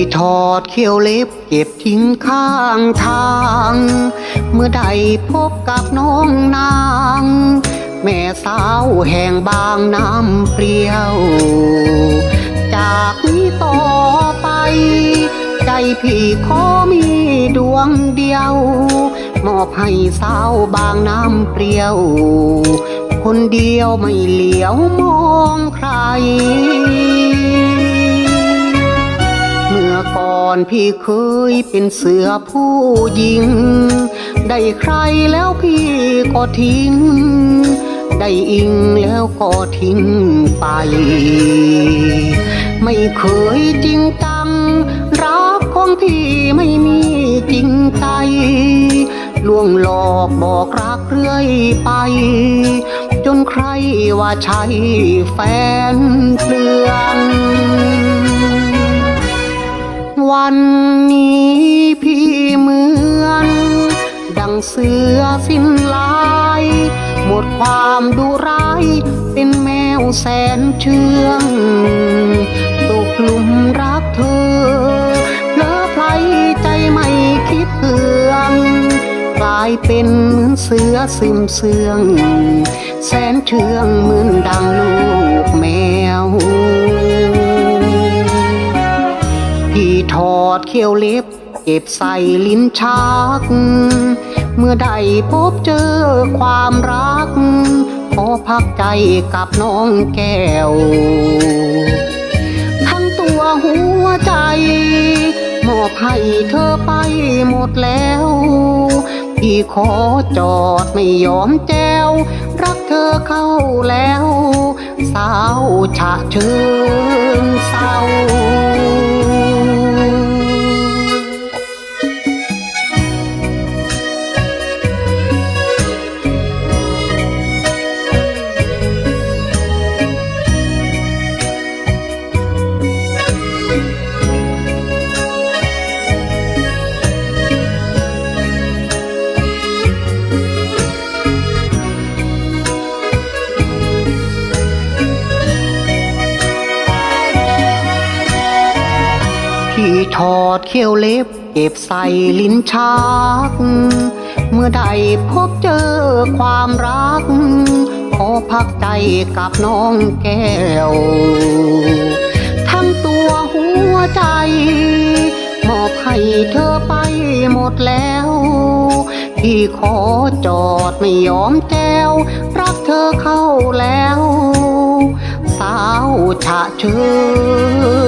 ่ถอดเขี้ยวเล็บเก็บทิ้งข้างทาง เมื่อใดพบกับน้องนาง แม่สาวแห่งบางน้ำเปรี้ยว จากนี้ต่อไป ใจพี่ขอมีดวงเดียว มอบให้สาวบางน้ำเปรี้ยว คนเดียวไม่เหลียวมองใคร อนพี่เคยเป็นเสือผู้หญิง ได้ใครแล้วพี่ก็ทิ้ง ได้อิงแล้วก็ทิ้งไป ไม่เคยจริงจัง รักของพี่ไม่มีจริงใจลวงหลอกบอกรักเรื่อยไป จนใครว่าใช่แฟนเปลือน วันนี้พี่เหมือน ดังเสือสิ้นลาย หมดความดุร้าย เป็นแมวแสนเชื่องตกหลุมรักเธอเลอไพลใจไม่คิดเตืองกลายเป็นเหมือนเสือซึมเสือง แสนเชื่องเหมือนดังลูกแมว อดเขี้ยวเล็บ เก็บใส่ลิ้นชัก เมื่อใดพบเจอความรัก ขอพักใจกับน้องแก้ว ทั้งตัวหัวใจ มอบให้เธอไปหมดแล้วพี่ขอจอดไม่ยอมแจว รักเธอเข้าแล้ว สาวฉะเชิง ถอดเขี้ยวเล็บ เก็บใส่ลิ้นชัก เมื่อใดพบเจอความรัก ขอพักใจกับน้องแก้ว ทั้งตัวหัวใจ มอบให้เธอไปหมดแล้วพี่ขอจอดไม่ยอมแจวรักเธอเข้าแล้ว สาวฉะเชิง